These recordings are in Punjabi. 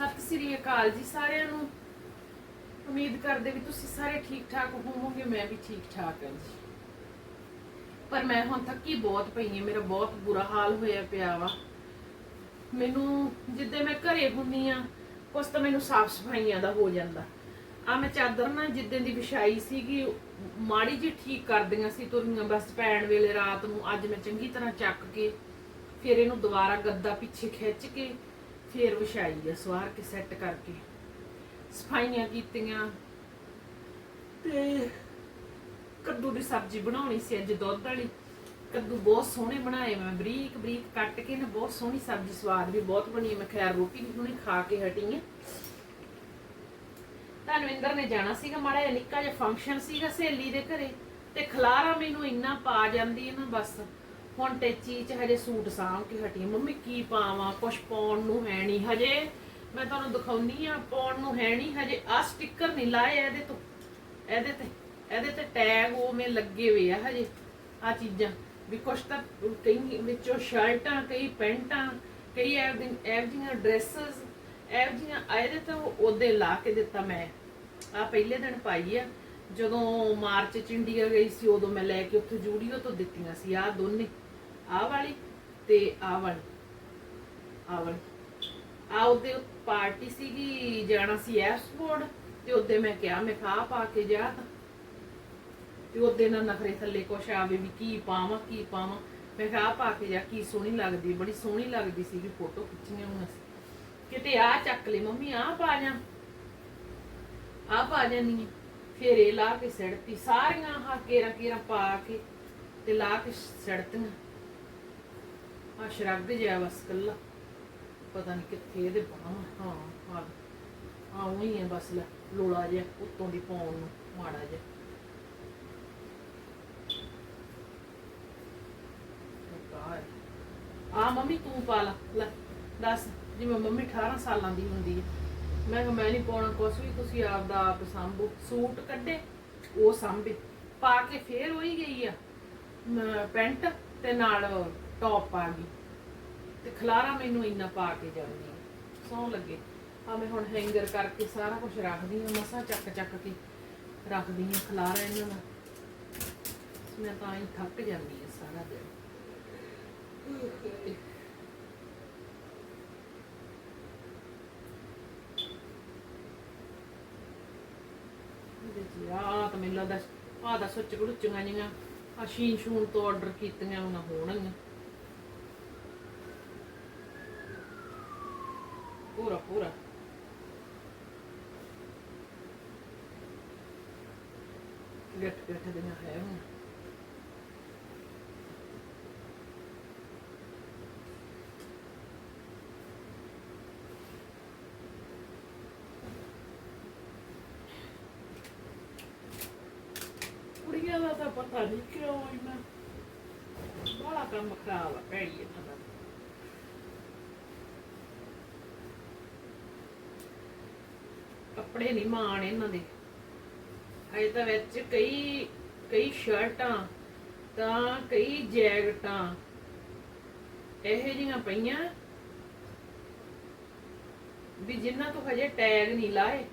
ਸਤਿ ਸ੍ਰੀ ਅਕਾਲ ਜੀ ਸਾਰਿਆਂ ਨੂੰ। ਉਮੀਦ ਕਰਦੇ ਵੀ ਤੁਸੀਂ ਸਾਰੇ ਠੀਕ ਠਾਕ ਹੋਵੋਗੇ, ਮੈਂ ਵੀ ਠੀਕ ਠਾਕ ਹਾਂ ਜੀ। ਪਰ ਮੈਂ ਹੁਣ ਥੱਕੀ ਬਹੁਤ ਪਈ ਹਾਂ, ਮੇਰਾ ਬਹੁਤ ਬੁਰਾ ਹਾਲ ਹੋਇਆ ਪਿਆ ਵਾ। ਮੈਨੂੰ ਜਿੱਦੇ ਮੈਂ ਘਰੇ ਹੁੰਨੀ ਆ ਕੁਛ ਤਾਂ ਮੈਨੂੰ ਸਾਫ਼ ਸਫਾਈਆਂ ਦਾ ਹੋ ਜਾਂਦਾ। ਆ ਮੈਂ ਚਾਦਰ ਨਾ ਜਿੱਦਾਂ ਦੀ ਵਿਛਾਈ ਸੀਗੀ, ਮਾੜੀ ਜੀ ਠੀਕ ਕਰਦੀਆਂ ਸੀ ਤੁਰੀਆਂ। ਬਸ ਪੈਣ ਵੇਲੇ ਰਾਤ ਨੂੰ ਅੱਜ ਮੈਂ ਚੰਗੀ ਤਰ੍ਹਾਂ ਚੱਕ ਕੇ, ਫਿਰ ਇਹਨੂੰ ਦੁਬਾਰਾ ਗੱਦਾ ਪਿੱਛੇ ਖਿੱਚ ਕੇ ਫੇਰ ਵਿਛਾਈ ਆ ਸਵਾਰ ਕੇ ਸੈੱਟ ਕਰਕੇ। ਸਫਾਈਆਂ ਕੀਤੀਆਂ। ਤੇ ਕੱਦੂ ਦੀ ਸਬਜ਼ੀ ਬਣਾਉਣੀ ਸੀ ਅੱਜ ਦੁੱਧ ਵਾਲੀ। ਕੱਦੂ ਬਹੁਤ ਸੋਹਣੇ ਬਣਾਏ ਮੈਂ, ਬਰੀਕ ਬਰੀਕ ਕੱਟ ਕੇ ਨਾ ਬਹੁਤ ਸੋਹਣੀ ਸਬਜ਼ੀ ਸਵਾਦ ਵੀ ਬਹੁਤ ਬਣੀ ਮੈਂ ਖੈਰ ਰੋਟੀ ਵੀ ਹੁਣੇ ਖਾ ਕੇ ਹਟੀ ਆ। ਧਨਵਿੰਦਰ ਨੇ ਜਾਣਾ ਸੀਗਾ, ਮਾੜਾ ਜਿਹਾ ਨਿੱਕਾ ਜਿਹਾ ਫੰਕਸ਼ਨ ਸੀਗਾ ਸਹੇਲੀ ਦੇ ਘਰੇ। ਤੇ ਖਲਾਰਾ ਮੈਨੂੰ ਇੰਨਾ ਪਾ ਜਾਂਦੀ ਹੈ ਨਾ ਬਸ। ਹੁਣ ਟੈਚੀ ਚ ਹਜੇ ਸੂਟ ਸਾਂਭ ਕੇ ਹਟੀ ਮੰਮੀ, ਕੀ ਪਾਵਾਂ? ਕੁਛ ਪਾਉਣ ਨੂੰ ਹੈ ਨਹੀਂ। ਹਜੇ ਮੈਂ ਤੁਹਾਨੂੰ ਦਿਖਾਉਣੀ ਆ, ਪਾਉਣ ਨੂੰ ਹੈ ਨਹੀਂ। ਹਜੇ ਆ ਸਟicker ਨਹੀਂ ਲਾਏ ਇਹਦੇ ਤੋਂ। ਇਹਦੇ ਤੇ ਇਹਦੇ ਤੇ ਟੈਗ ਉਵੇਂ ਲੱਗੇ ਹੋਏ ਆ ਹਜੇ ਆ ਚੀਜ਼ਾਂ। ਵੀ ਕੁਛ ਤਾਂ ਕਈ ਵਿੱਚੋਂ ਸ਼ਰਟਾਂ, ਕਈ ਪੈਂਟਾਂ, ਕਈ ਐਵ ਜਿਹੀਆਂ ਡਰੈਸਸ ਐਵ ਜਿਹੀਆਂ ਇਹਦੇ ਤੋਂ ਉਹਦੇ ਲਾ ਕੇ ਦਿੱਤਾ ਮੈਂ। ਆ ਪਹਿਲੇ ਦਿਨ ਪਾਈ ਆ। ਜਦੋਂ ਮਾਰਚ ਚ ਇੰਡੀਆ ਗਈ ਸੀ, ਉਦੋਂ ਮੈਂ ਲੈ ਕੇ ਉੱਥੇ ਜੂੜੀਓ ਤੋਂ ਦਿੱਤੀਆਂ ਸੀ, ਆਹ ਦੋਨੇ, ਆਹ ਵਾਲੀ ਤੇ ਆਹ ਵਾਲੀ ਆਹ ਵਾਲੀ। ਆ ਉਹਦੇ ਪਾਰਟੀ ਸੀਗੀ, ਜਾਣਾ ਸੀ ਐਸਪੋਰਟ ਤੇ ਉਹਦੇ ਮੈਂ ਕਿਹਾ, ਮੈਂ ਖਾ ਪਾ ਕੇ ਜਾ ਤੇ। ਉਹਦੇ ਨਾਲ ਨਖਰੇ ਥੱਲੇ ਕੁਛ ਆਵੇ ਵੀ ਕੀ ਪਾਵਾਂ ਕੀ ਪਾਵਾਂ। ਮੈਂ ਕਿਹਾ ਪਾ ਕੇ ਜਾ, ਕੀ ਸੋਹਣੀ ਲੱਗਦੀ, ਬੜੀ ਸੋਹਣੀ ਲੱਗਦੀ ਸੀ ਵੀ ਫੋਟੋ ਖਿੱਚਣੀ ਹੁਣ ਕਿਤੇ ਆ ਚੱਕ ਲਈ ਮੰਮੀ ਆ ਪਾ ਜਾ ਆ ਪਾ ਜਾਨੀ ਆਂ। ਫਿਰ ਇਹ ਲਾ ਕੇ ਸੜਤੀ, ਸਾਰੀਆਂ ਆਹ ਕੇਰਾ ਕੇਰਾ ਪਾ ਕੇ ਤੇ ਲਾ ਕੇ ਸੜਤੀਆਂ। ਆ ਸ਼ਰਗ ਜਿਹਾ ਬਸ ਕੱਲਾ। ਪਤਾ ਨਹੀਂ ਕਿੱਥੇ ਇਹਦੇ ਬਾਹਾਂ ਹਾਂ ਆ ਆ ਉਹੀ ਹੈ ਬਸ ਲੈ, ਲੋਲਾ ਜਿਹਾ, ਉੱਤੋਂ ਦੀ ਪਾਉਣ ਨੂੰ, ਮਾੜਾ ਜਿਹਾ। ਆ ਮੰਮੀ ਤੂੰ ਪਾ ਲਾ, ਲੈ, ਦੱਸ, ਜਿਵੇਂ ਮੰਮੀ 18 ਸਾਲਾਂ ਦੀ ਹੁੰਦੀ ਹੈ ਮੈਂ ਕਿਹਾ, ਮੈਂ ਨਹੀਂ ਪਾਉਣਾ ਕੁਛ ਵੀ, ਤੁਸੀਂ ਆਪ ਦਾ ਆਪ ਸੰਭੋ। ਸੂਟ ਕੱਢੇ, ਉਹ ਸੰਭੇ। ਪਾ ਕੇ ਫੇਰ ਹੋਈ ਗਈ ਆ। ਪੈਂਟ ਤੇ ਨਾਲ ਟੌਪ ਪਾ ਗਈ। ਤੇ ਖਲਾਰਾ ਮੈਨੂੰ ਇੰਨਾ ਪਾ ਕੇ ਜਾਂਦੀ ਹੈ ਸੌ ਲੱਗੇ। ਆ ਮੈਂ ਹੁਣ ਹੈਂਗਰ ਕਰਕੇ ਸਾਰਾ ਕੁਝ ਰੱਖਦੀ ਹਾਂ ਮਸਾ ਚੱਕ ਚੱਕ ਕੇ ਰੱਖਦੀ ਹਾਂ ਖਲਾਰਾ ਇਹਨਾਂ ਦਾ। ਮੈਂ ਤਾਂ ਹੀ ਥੱਕ ਜਾਂਦੀ ਹਾਂ ਸਾਰਾ ਦਿਨ ਇਹਦੇ ਚ ਆ ਤਾਂ ਮੈਨੂੰ ਲੱਗਦਾ ਆ ਦਾ ਸੱਚ ਗੁੜਚੀਆਂ ਜੀਆਂ ਆ ਸ਼ੀਨ ਸ਼ੂਨ ਤੋਂ ਆਰਡਰ ਕੀਤੀਆਂ, ਉਹਨਾਂ ਹੋਣਗੀਆਂ। ਪੂਰਾ ਪੂਰਾ। ਗੱਟ ਗੱਟ ਦੀਆਂ ਹੈ ਹੁਣ। ਕੁੜੀਆਂ ਦਾ ਤਾਂ ਪਤਾ ਨਹੀਂ ਕਿਉਂ ਇੰਨਾ ਬੜਾ ਕੰਮ ਖਰਾਬ ਆ ਭੈੜੀ ਇਹਨਾਂ ਦਾ ਕੱਪੜੇ ਨਹੀਂ ਮਾਣ ਇਹਨਾਂ ਦੇ ਅਜੇ ਤਾਂ ਵਿੱਚ ਕਈ ਕਈ ਸ਼ਰਟਾਂ ਤਾਂ ਕਈ ਜੈਕਟਾਂ ਇਹੋ ਜਿਹੀਆਂ ਪਈਆਂ ਵੀ ਜਿਨ੍ਹਾਂ ਤੋਂ ਹਜੇ ਟੈਗ ਨਹੀਂ ਲਾਏ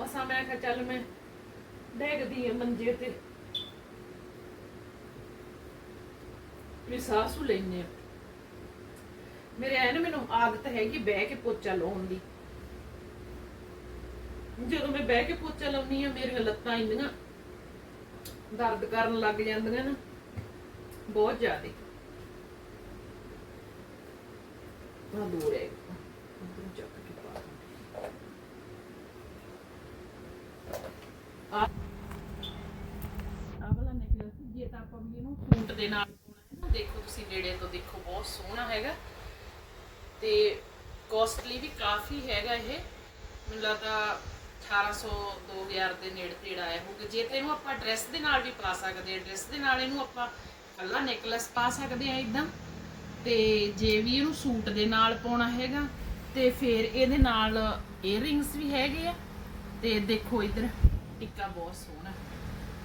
ਮਸਾ ਮੈਂ ਕਿਹਾ ਚੱਲ ਮੈਂ ਡੈਗਦੀ ਆ ਮੰਜੇ ਤੇ। ਵੀ ਸਾਸੂ ਲੈਨੇ ਆ। ਮੇਰੇ ਐਨ ਮੈਨੂੰ ਆਦਤ ਹੈਗੀ ਬਹਿ ਕੇ ਪੋਚਾ ਲਾਉਣ ਦੀ। ਜਦੋਂ ਮੈਂ ਬਹਿ ਕੇ ਪੋਚਾ ਲਾਉਣੀ ਆ, ਮੇਰੀਆਂ ਲੱਤਾਂ ਇੰਨੀਆਂ ਦਰਦ ਕਰਨ ਲੱਗ ਜਾਂਦੀਆਂ ਨਾ। ਬਹੁਤ ਜ਼ਿਆਦਾ। ਆ ਦੂਰ ਹੈ। ਅੰਦਰ ਚੱਕ ਕੇ ਪਾ ਦਿੰਦੀ। ਆ ਆਹ ਵਾਲਾ ਨੈਕਲੇਸ ਜੇ ਤਾਂ ਆਪਾਂ ਵੀ ਇਹਨੂੰ ਸੂਟ ਦੇ ਨਾਲ ਦੇਖੋ ਤੁਸੀਂ ਨੇੜੇ ਤੋਂ ਦੇਖੋ, ਬਹੁਤ ਸੋਹਣਾ ਹੈਗਾ। ਤੇ ਕੋਸਟਲੀ ਵੀ ਕਾਫੀ ਹੈਗਾ ਇਹ। ਮੈਨੂੰ ਲੱਗਦਾ 1800 2000 ਦੇ ਨੇੜੇ ਤੇੜਾ ਆਇਆ ਹੋਊਗਾ। ਜੇ ਤੇ ਇਹਨੂੰ ਆਪਾਂ ਡਰੈਸ ਦੇ ਨਾਲ ਵੀ ਪਾ ਸਕਦੇ ਆ ਡਰੈਸ ਦੇ ਨਾਲ ਇਹਨੂੰ ਆਪਾਂ ਕੱਲਾ ਨੈਕਲੇਸ ਪਾ ਸਕਦੇ ਆ ਇਦਾਂ ਤੇ ਜੇ ਵੀ ਇਹਨੂੰ ਸੂਟ ਦੇ ਨਾਲ ਪਾਉਣਾ ਹੈਗਾ, ਤੇ ਫਿਰ ਇਹਦੇ ਨਾਲ ਏਅਰਿੰਗਸ ਵੀ ਹੈਗੇ ਆ। ਤੇ ਦੇਖੋ ਇਧਰ, ਟਿੱਕਾ ਬਹੁਤ ਸੋਹਣਾ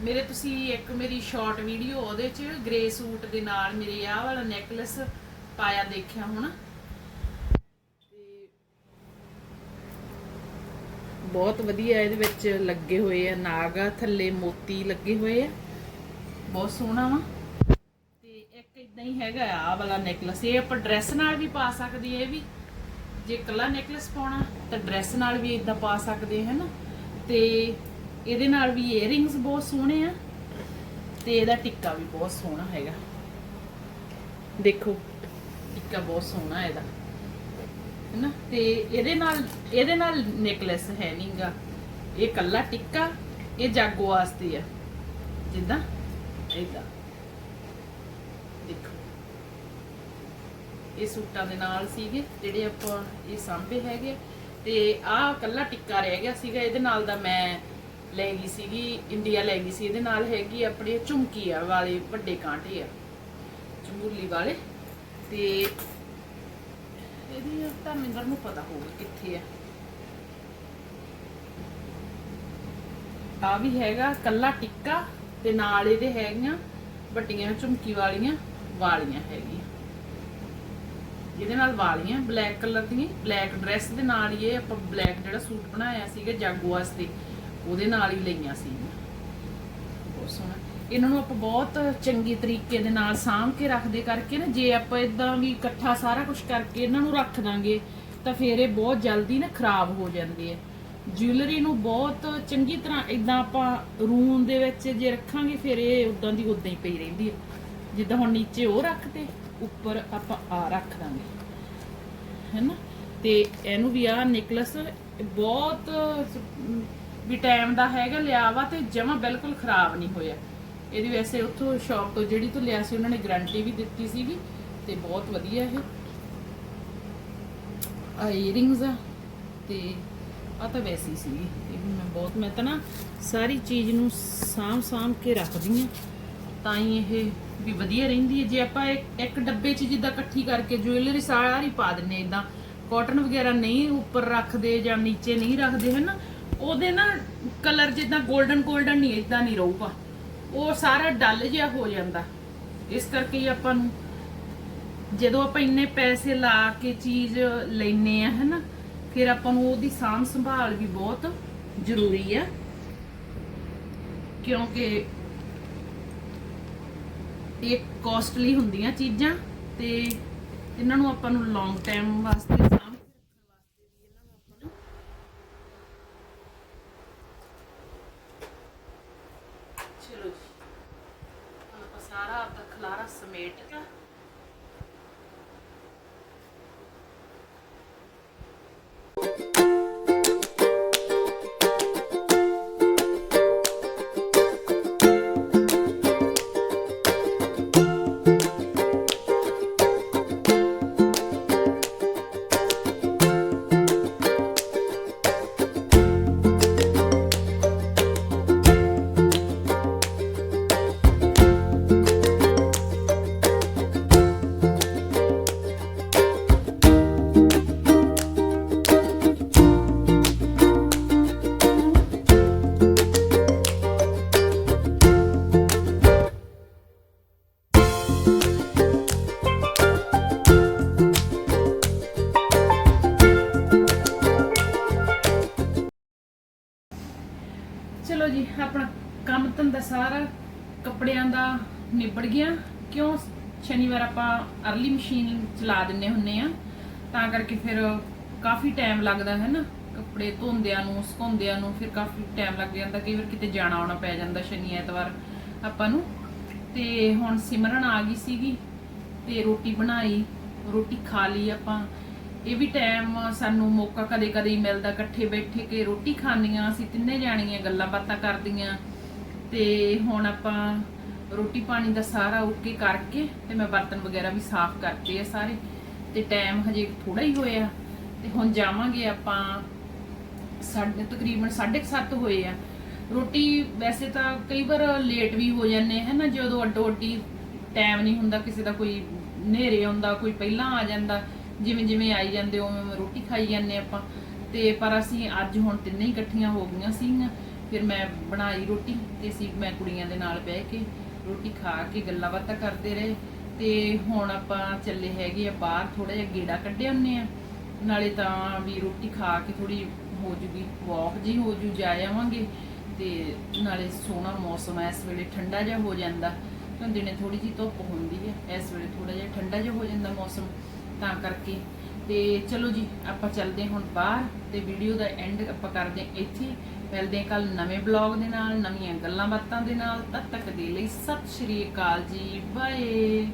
ਮੇਰੇ ਤੁਸੀਂ ਇੱਕ ਮੇਰੀ ਸ਼ਾਰਟ ਵੀਡੀਓ ਉਹਦੇ ਚ ਗ੍ਰੇ ਸੂਟ ਦੇ ਨਾਲ ਮੇਰੇ ਆਹ ਵਾਲਾ ਨੈਕਲੇਸ ਪਾਇਆ ਦੇਖਿਆ ਹੋਣਾ। ਬਹੁਤ ਵਧੀਆ ਇਹਦੇ ਵਿੱਚ ਲੱਗੇ ਹੋਏ ਆ ਨਾਗਾ, ਥੱਲੇ ਮੋਤੀ ਲੱਗੇ ਹੋਏ ਆ। ਬਹੁਤ ਸੋਹਣਾ ਵਾ। ਤੇ ਇੱਕ ਇਦਾਂ ਹੀ ਹੈਗਾ ਆ, ਆਹ ਵਾਲਾ ਨੈਕਲਸ ਇਹ ਆਪਾਂ ਡਰੈਸ ਨਾਲ ਵੀ ਪਾ ਸਕਦੇ ਆ, ਇਹ ਵੀ। ਜੇ ਇਕੱਲਾ ਨੈਕਲਸ ਪਾਉਣਾ, ਤਾਂ ਡਰੈਸ ਨਾਲ ਵੀ ਇਦਾਂ ਪਾ ਸਕਦੇ ਹੈ ਨਾ ਤੇ ਇਹਦੇ ਨਾਲ ਵੀ 이어ਰਿੰਗਸ ਬਹੁਤ ਸੋਹਣੇ ਆ ਤੇ ਇਹਦਾ ਟਿੱਕਾ ਵੀ ਬਹੁਤ ਸੋਹਣਾ ਹੈਗਾ। ਦੇਖੋ, ਟਿੱਕਾ ਬਹੁਤ ਸੋਹਣਾ ਇਹਦਾ। ਹੈਨਾ? ਤੇ ਇਹਦੇ ਨਾਲ ਇਹਦੇ ਨਾਲ ਨੈਕਲੇਸ ਹੈ ਨਹੀਂਗਾ ਇਹ ਕੱਲਾ ਟਿੱਕਾ, ਇਹ ਜਾਗੋ ਵਾਸਤੇ ਆ। ਜਿੱਦਾਂ? ਇਦਾਂ। ਦੇਖੋ। ਇਹ ਸੂਟਾਂ ਦੇ ਨਾਲ ਸੀਗੇ, ਜਿਹੜੇ ਆਪਾਂ ਇਹ ਸਾਂਭੇ ਹੈਗੇ। ਤੇ ਆਹ ਕੱਲਾ ਟਿੱਕਾ ਰਹਿ ਗਿਆ ਸੀਗਾ। ਇਹਦੇ ਨਾਲ ਦਾ ਮੈਂ ਲੈ ਗਈ ਸੀਗੀ, ਇੰਡੀਆ ਲੈ ਗਈ ਸੀ, ਇਹਦੇ ਨਾਲ ਹੈਗੀ ਆਪਣੇ ਝੁਮਕੀ ਆ ਵਾਲੇ ਵੱਡੇ ਕਾਂਟੇ ਆ ਚੰਬੂਲੀ ਵਾਲੇ। ਤੇ ਇਹਦੀ ਧਰਮਿੰਦਰ ਨੂੰ ਪਤਾ ਹੋਊਗਾ ਕਿੱਥੇ ਆ। ਆ ਵੀ ਹੈਗਾ ਕੱਲਾ ਟਿੱਕਾ ਤੇ ਨਾਲ ਇਹਦੇ ਹੈਗੀਆਂ ਵੱਡੀਆਂ ਝੁਮਕੀ ਵਾਲੀਆਂ ਵਾਲੀਆਂ ਹੈਗੀਆਂ। ਇਹਦੇ ਨਾਲ ਵਾਲੀਆਂ, ਬਲੈਕ ਕਲਰ ਦੀਆਂ, ਬਲੈਕ ਡਰੈਸ ਦੇ ਨਾਲ ਹੀ ਇਹ ਆਪਾਂ ਬਲੈਕ ਜਿਹੜਾ ਸੂਟ ਬਣਾਇਆ ਸੀਗਾ ਜਾਗੋ ਵਾਸਤੇ। ਉਹਦੇ ਨਾਲ ਹੀ ਲਈਆਂ ਸੀ। ਬਹੁਤ ਸੋਹਣਾ। ਇਹਨਾਂ ਨੂੰ ਆਪਾਂ ਬਹੁਤ ਚੰਗੀ ਤਰੀਕੇ ਦੇ ਨਾਲ ਸਾਂਭ ਕੇ ਰੱਖਦੇ ਕਰਕੇ ਨਾ, ਜੇ ਆਪਾਂ ਇਦਾਂ ਵੀ ਇਕੱਠਾ ਸਾਰਾ ਕੁਝ ਕਰਕੇ ਇਹਨਾਂ ਨੂੰ ਰੱਖ ਦਾਂਗੇ, ਤਾਂ ਫਿਰ ਇਹ ਬਹੁਤ ਜਲਦੀ ਨਾ ਖਰਾਬ ਹੋ ਜਾਂਦੇ ਆ। ਜਿਊਲਰੀ ਨੂੰ ਬਹੁਤ ਚੰਗੀ ਤਰ੍ਹਾਂ ਇਦਾਂ ਆਪਾਂ ਰੂਮ ਦੇ ਵਿੱਚ ਜੇ ਰੱਖਾਂਗੇ, ਫਿਰ ਇਹ ਉਦਾਂ ਦੀ ਉਦਾਂ ਹੀ ਪਈ ਰਹਿੰਦੀ ਹੈ ਜਿੱਦਾਂ ਹੁਣ ਨੀਚੇ ਉਹ ਰੱਖਦੇ, ਉੱਪਰ ਆਪਾਂ ਆ ਰੱਖ ਦਾਂਗੇ। ਹੈਨਾ? ਤੇ ਇਹਨੂੰ ਵੀ ਆ ਨੈਕਲਸ ਬਹੁਤ ਵੀ ਟਾਈਮ ਦਾ ਹੈਗਾ ਲਿਆ ਵਾ ਤੇ ਜਮਾ ਬਿਲਕੁਲ ਖਰਾਬ ਨਹੀਂ ਹੋਇਆ। ਇਹਦੀ ਵੈਸੇ ਉੱਥੋਂ ਸ਼ਾਪ ਤੋਂ ਜਿਹੜੀ ਤੋਂ ਲਿਆ ਸੀ, ਉਹਨਾਂ ਨੇ ਗਾਰੰਟੀ ਵੀ ਦਿੱਤੀ ਸੀਗੀ ਤੇ ਬਹੁਤ ਵਧੀਆ ਇਹ। ਆ 이어ਰਿੰਗਸ ਆ ਤੇ ਆ ਤਾਂ ਵੈਸੀ ਸੀ ਇਹ ਵੀ ਮੈਂ ਬਹੁਤ, ਮੈਂ ਤਾਂ ਨਾ ਸਾਰੀ ਚੀਜ਼ ਨੂੰ ਸਾਂਭ ਸਾਂਭ ਕੇ ਰੱਖਦੀ ਆ ਤਾਂ ਹੀ ਇਹ ਵੀ ਵਧੀਆ ਰਹਿੰਦੀ ਹੈ। ਜੇ ਆਪਾਂ ਇੱਕ ਇੱਕ ਡੱਬੇ 'ਚ ਜਿੱਦਾਂ ਇਕੱਠੀ ਕਰਕੇ ਜੁਐਲਰੀ ਸਾਰੀ ਪਾ ਦਿੰਨੇ ਇਦਾਂ ਕਾਟਨ ਵਗੈਰਾ ਨਹੀਂ ਉੱਪਰ ਰੱਖਦੇ ਜਾਂ ਨੀਚੇ ਨਹੀਂ ਰੱਖਦੇ, ਹਨ? ਉਹਦੇ ਨਾ ਕਲਰ ਜਿੱਦਾਂ 골ਡਨ 골ਡਨ ਨਹੀਂ ਇਦਾਂ ਨਹੀਂ ਰਹੂਗਾ। ਉਹ ਸਾਰਾ ਡਲ ਜਿਹਾ ਹੋ ਜਾਂਦਾ। ਇਸ ਕਰਕੇ ਆਪਾਂ ਨੂੰ ਜਦੋਂ ਆਪਾਂ ਇੰਨੇ ਪੈਸੇ ਲਾ ਕੇ ਚੀਜ਼ ਲੈਨੇ ਆ, ਹਨਾ, ਫਿਰ ਆਪਾਂ ਨੂੰ ਉਹਦੀ ਸਾਂਭ ਸੰਭਾਲ ਵੀ ਬਹੁਤ ਜ਼ਰੂਰੀ ਆ। ਕਿਉਂਕਿ ਇਹ ਕੋਸਟਲੀ ਹੁੰਦੀਆਂ ਚੀਜ਼ਾਂ ਤੇ ਇਹਨਾਂ ਨੂੰ ਆਪਾਂ ਨੂੰ ਲੌਂਗ ਟਾਈਮ ਵਾਸਤੇ ਵੀ ਇਹਨਾਂ ਨੂੰ ਆਪਾਂ ਨੂੰ ਚਲੋ ਜੀ ਹੁਣ ਆਪਾਂ ਸਾਰਾ ਆਪਦਾ ਖਲਾਰਾ ਸਮੇਟ ਚਲੋ ਜੀ, ਆਪਣਾ ਕੰਮ ਧੰਦਾ ਸਾਰਾ ਕੱਪੜਿਆਂ ਦਾ ਨਿਬੜ ਗਿਆ। ਕਿਉਂ? ਸ਼ਨੀਵਾਰ ਆਪਾਂ ਅਰਲੀ ਮਸ਼ੀਨ ਚਲਾ ਦਿੰਨੇ ਹੁੰਨੇ ਆ। ਤਾਂ ਕਰਕੇ ਫਿਰ ਕਾਫੀ ਟਾਈਮ ਲੱਗਦਾ ਹੈ ਨਾ ਕੱਪੜੇ ਧੋਂਦਿਆਂ ਨੂੰ, ਸੁਕਾਉਂਦਿਆਂ ਨੂੰ ਫਿਰ ਕਾਫੀ ਟਾਈਮ ਲੱਗ ਜਾਂਦਾ। ਕਈ ਵਾਰ ਕਿਤੇ ਜਾਣਾ ਆਉਣਾ ਪੈ ਜਾਂਦਾ ਸ਼ਨੀ, ਐਤਵਾਰ ਆਪਾਂ ਨੂੰ। ਤੇ ਹੁਣ ਸਿਮਰਨ ਆ ਗਈ ਸੀਗੀ ਤੇ ਰੋਟੀ ਬਣਾਈ, ਰੋਟੀ ਖਾ ਲਈ ਆਪਾਂ। ਇਹ ਵੀ ਟਾਈਮ ਸਾਨੂੰ ਮੌਕਾ ਕਦੇ ਕਦੇ ਹੀ ਮਿਲਦਾ, ਇਕੱਠੇ ਬੈਠੇ ਕੇ ਰੋਟੀ ਖਾਣੀਆਂ ਅਸੀਂ ਤਿੰਨੇ ਜਾਣੀਆਂ ਗੱਲਾਂ ਬਾਤਾਂ ਕਰਦੀਆਂ। ਤੇ ਹੁਣ ਆਪਾਂ ਰੋਟੀ ਪਾਣੀ ਦਾ ਸਾਰਾ ਓਕੇ ਕਰਕੇ ਤੇ ਮੈਂ ਬਰਤਨ ਵਗੈਰਾ ਵੀ ਸਾਫ਼ ਕਰਤੇ ਆ ਸਾਰੇ। ਤੇ ਟਾਈਮ ਹਜੇ ਥੋੜਾ ਹੀ ਹੋਇਆ। ਤੇ ਹੁਣ ਜਾਵਾਂਗੇ ਆਪਾਂ ਸਾਡੇ ਤਕਰੀਬਨ 7:30 ਹੋਏ ਆ। ਰੋਟੀ ਵੈਸੇ ਤਾਂ ਕਈ ਵਾਰ ਲੇਟ ਵੀ ਹੋ ਜਾਂਦੇ ਹੈ ਨਾ ਜਦੋਂ ਅੱਡੋ ਅੱਡੀ ਟਾਈਮ ਨਹੀਂ ਹੁੰਦਾ, ਕਿਸੇ ਦਾ ਕੋਈ ਨੇਰੇ ਆਉਂਦਾ, ਕੋਈ ਪਹਿਲਾਂ ਆ ਜਾਂਦਾ। ਜਿਵੇਂ ਜਿਵੇਂ ਆਈ ਜਾਂਦੇ ਉਵੇਂ ਰੋਟੀ ਖਾਈ ਜਾਂਦੇ ਆਪਾਂ। ਤੇ ਪਰ ਅਸੀਂ ਅੱਜ ਹੁਣ ਤਿੰਨੇ ਹੀ ਇਕੱਠੀਆਂ ਹੋ ਗਈਆਂ ਸੀਗੀਆਂ। ਫਿਰ ਮੈਂ ਬਣਾਈ ਰੋਟੀ ਤੇ ਅਸੀਂ ਮੈਂ ਕੁੜੀਆਂ ਦੇ ਨਾਲ ਬਹਿ ਕੇ ਰੋਟੀ ਖਾ ਕੇ ਗੱਲਾਂ ਬਾਤਾਂ ਕਰਦੇ ਰਹੇ। ਤੇ ਹੁਣ ਆਪਾਂ ਚੱਲੇ ਹੈਗੇ ਆ ਬਾਹਰ ਥੋੜਾ ਜਿਹਾ ਗੇੜਾ ਕੱਢੇ ਹੁੰਨੇ ਆ। ਨਾਲੇ ਤਾਂ ਵੀ ਰੋਟੀ ਖਾ ਕੇ ਥੋੜੀ ਹੋ ਜੂਗੀ ਵਾਕ ਜੀ ਹੋ ਜੂ, ਜਾ ਆਵਾਂਗੇ। ਤੇ ਨਾਲੇ ਸੋਹਣਾ ਮੌਸਮ ਹੈ ਇਸ ਵੇਲੇ ਠੰਡਾ ਜਿਹਾ ਹੋ ਜਾਂਦਾ। ਕਿਉਂ ਦਿਨੇ ਥੋੜੀ ਜੀ ਧੁੱਪ ਹੁੰਦੀ ਹੈ ਇਸ ਵੇਲੇ ਥੋੜਾ ਜਿਹਾ ਠੰਡਾ ਜਿਹਾ ਹੋ ਜਾਂਦਾ ਮੌਸਮ। ਤਾਂ ਕਰਕੇ। ਤੇ ਚਲੋ ਜੀ, ਆਪਾਂ ਚੱਲਦੇ ਹਾਂ ਹੁਣ ਬਾਹਰ ਤੇ ਵੀਡੀਓ ਦਾ ਐਂਡ ਆਪਾਂ ਕਰਦੇ ਹਾਂ ਇੱਥੇ। ਹੀ। ਮਿਲਦੇ ਕੱਲ ਨਵੇਂ ਬਲੌਗ ਦੇ ਨਾਲ, ਨਵੀਆਂ ਗੱਲਾਂ ਬਾਤਾਂ ਦੇ ਨਾਲ। ਤਦ ਤੱਕ ਦੇ ਲਈ ਸਤਿ ਸ਼੍ਰੀ ਅਕਾਲ ਜੀ ਬਾਏ